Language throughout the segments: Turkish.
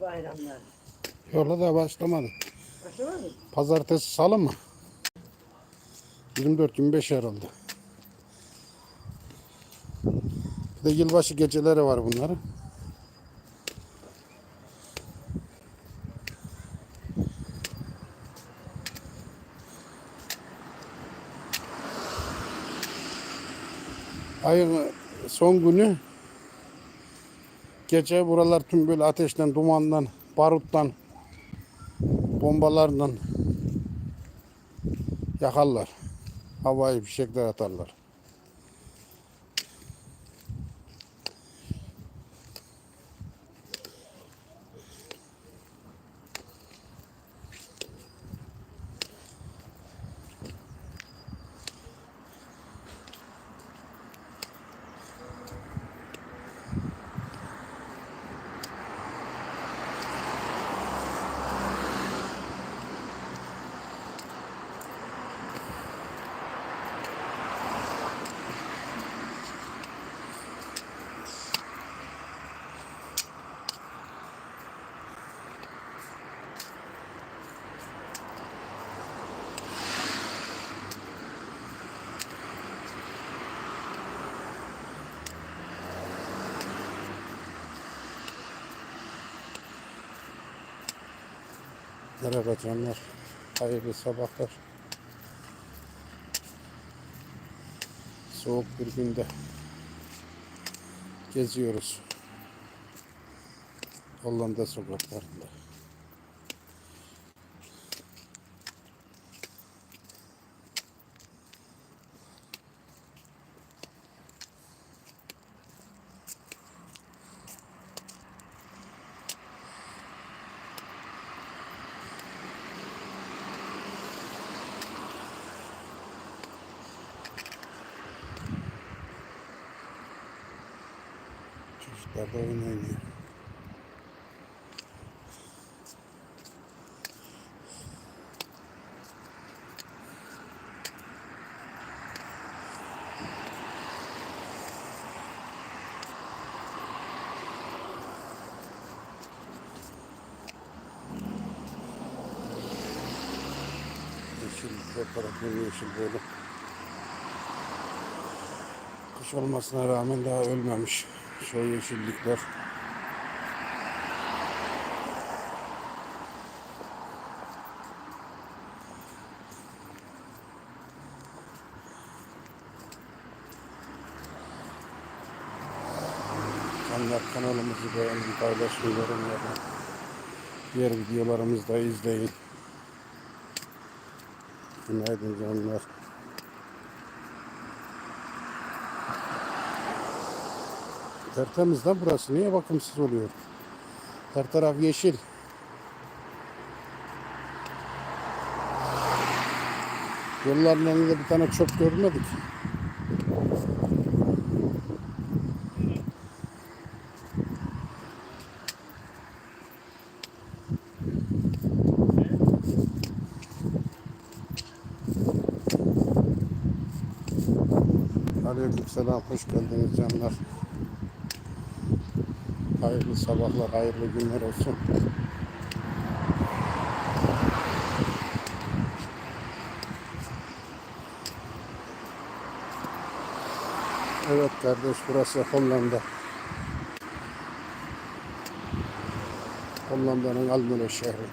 bayramlar. Yola da başlamadı. Başlamadı mı? Pazartesi salı mı? 24-25 herhalde. Bir de yılbaşı geceleri var bunların. Ayın son günü gece buralar tüm böyle ateşten, dumandan, baruttan, bombalardan yakarlar. Havai fişekler atarlar. Merhaba canlar. Hayırlı sabahlar. Soğuk bir günde geziyoruz. Hollanda sokaklarında. Çocuklar da oyun oynuyor. Yeşil, tarafı yeşil böyle. Kış olmasına rağmen daha ölmemiş. Şu yeşillikler. Canlar kanalımızı beğenin, paylaşın, yorum. Diğer videolarımızı da izleyin. Günaydın canlar. Tertemiz burası. Niye bakımsız oluyor? Her taraf yeşil. Yolların önünde bir tane çöp görmedik. Aleykümselam. Hoş geldiniz canlar. Hayırlı sabahlar, hayırlı günler olsun. Evet kardeş burası Hollanda. Hollanda'nın Almelo şehri.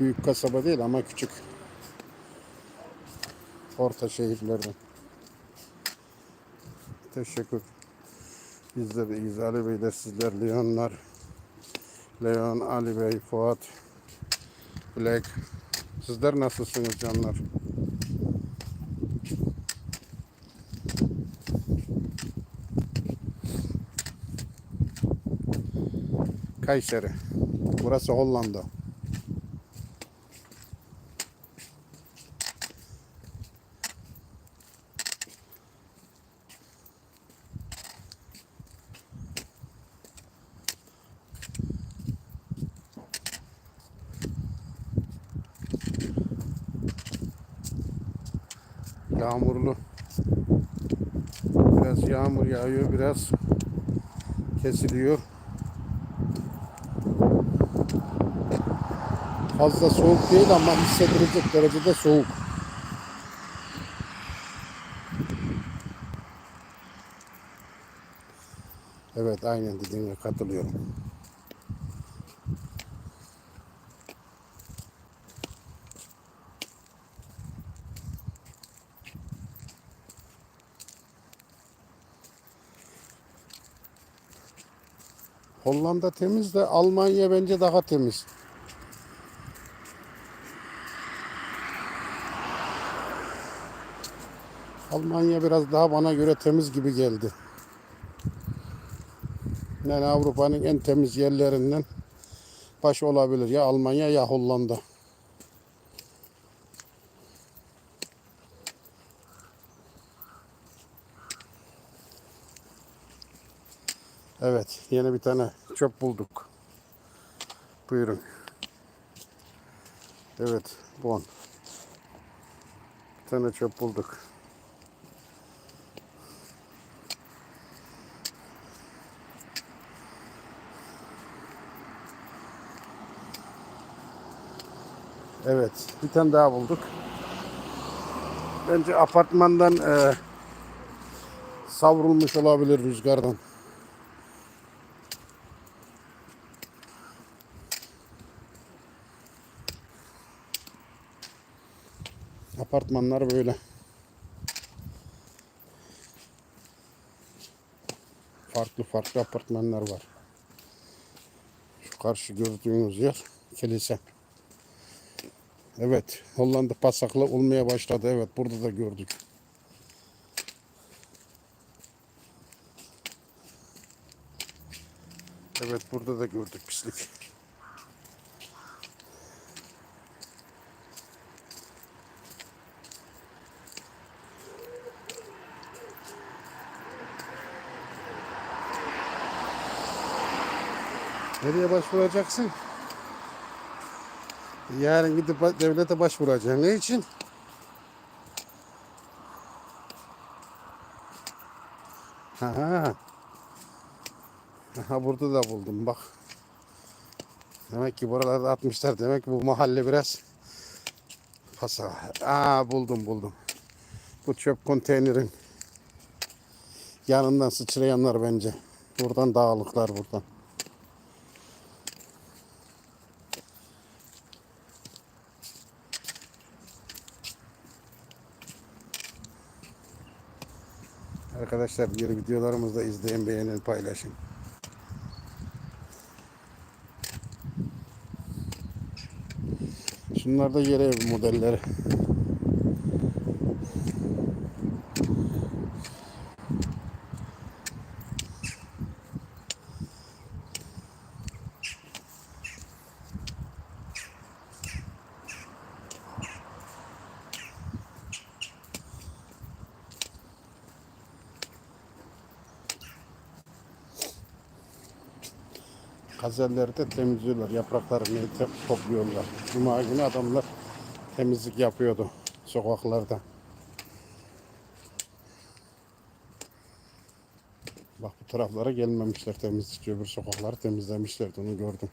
Büyük kasaba değil ama küçük. Orta şehirlerden. Teşekkür. Biz de iyiyiz. Ali Bey de sizler. Leonlar. Leon, Ali Bey, Fuat, Black. Sizler nasılsınız canlar? Kayseri. Burası Hollanda. Yağmurlu. Biraz yağmur yağıyor, biraz kesiliyor. Fazla soğuk değil ama hissedilecek derecede soğuk. Evet aynen dediğine katılıyorum. Hollanda temiz de Almanya bence daha temiz. Almanya biraz daha bana göre temiz gibi geldi. Yani Avrupa'nın en temiz yerlerinden baş olabilir. Ya Almanya ya Hollanda. Evet, yeni bir tane çöp bulduk. Buyurun. Evet, bon. Bir tane çöp bulduk. Evet, bir tane daha bulduk. Bence apartmandan e, savrulmuş olabilir rüzgardan. Apartmanlar böyle. Farklı farklı apartmanlar var. Şu karşı gördüğünüz yer kilise. Evet, Hollanda pasaklı olmaya başladı. Evet, burada da gördük. Evet, burada da gördük pislik. Nereye başvuracaksın? Yarın gidip devlete başvuracaksın. Ne için? Aha. Aha burada da buldum bak. Demek ki buralarda atmışlar. Demek ki bu mahalle biraz pasa. Aa buldum buldum. Bu çöp konteynerin yanından sıçrayanlar bence. Buradan dağılıklar buradan. Arkadaşlar diğer videolarımızda izleyin, beğenin, paylaşın. Şunlar da yere ev modelleri. Gazelleri de temizliyorlar. Yapraklarını topluyorlar. Cuma günü adamlar temizlik yapıyordu sokaklarda. Bak bu taraflara gelmemişler temizlikçi. Öbür sokakları temizlemişlerdi. Onu gördüm.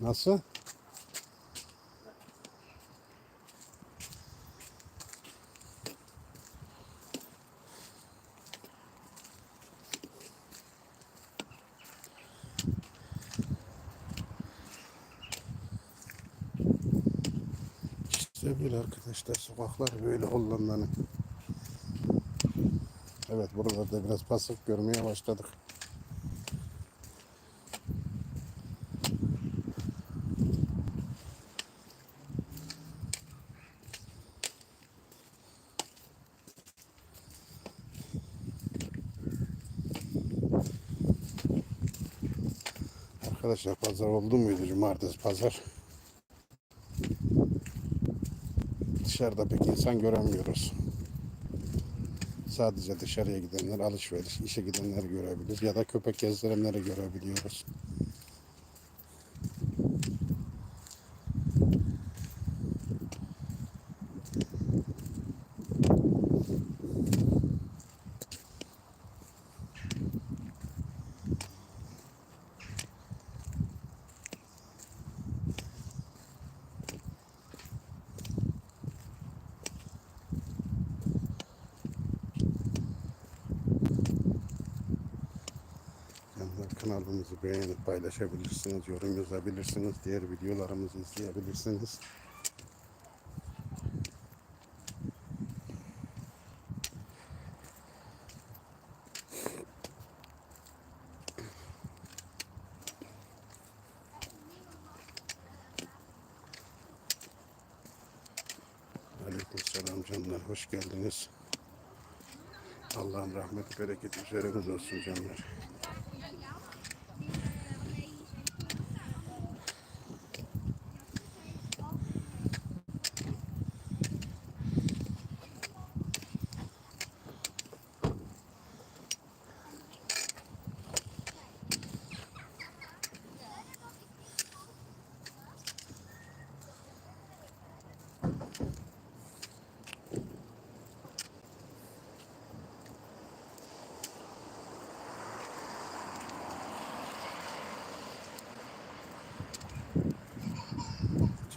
Nasıl? İşte bir arkadaşlar sokaklar böyle Hollanda'nın. Evet burada da biraz pasık görmeye başladık. Arkadaşlar pazar oldu muydu cumartesi pazar? Dışarıda pek insan göremiyoruz. Sadece dışarıya gidenler alışveriş, işe gidenleri görebilir ya da köpek gezdirenleri görebiliyoruz. Canlar kanalımızı beğenip paylaşabilirsiniz, yorum yazabilirsiniz, diğer videolarımızı izleyebilirsiniz. Aleykümselam canlar, hoş geldiniz. Allah'ın rahmeti, bereketi üzeriniz olsun canlar.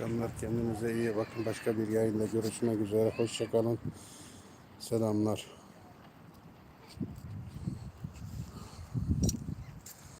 Canlar kendinize iyi bakın. Başka bir yayında görüşmek üzere. Hoşçakalın. Selamlar.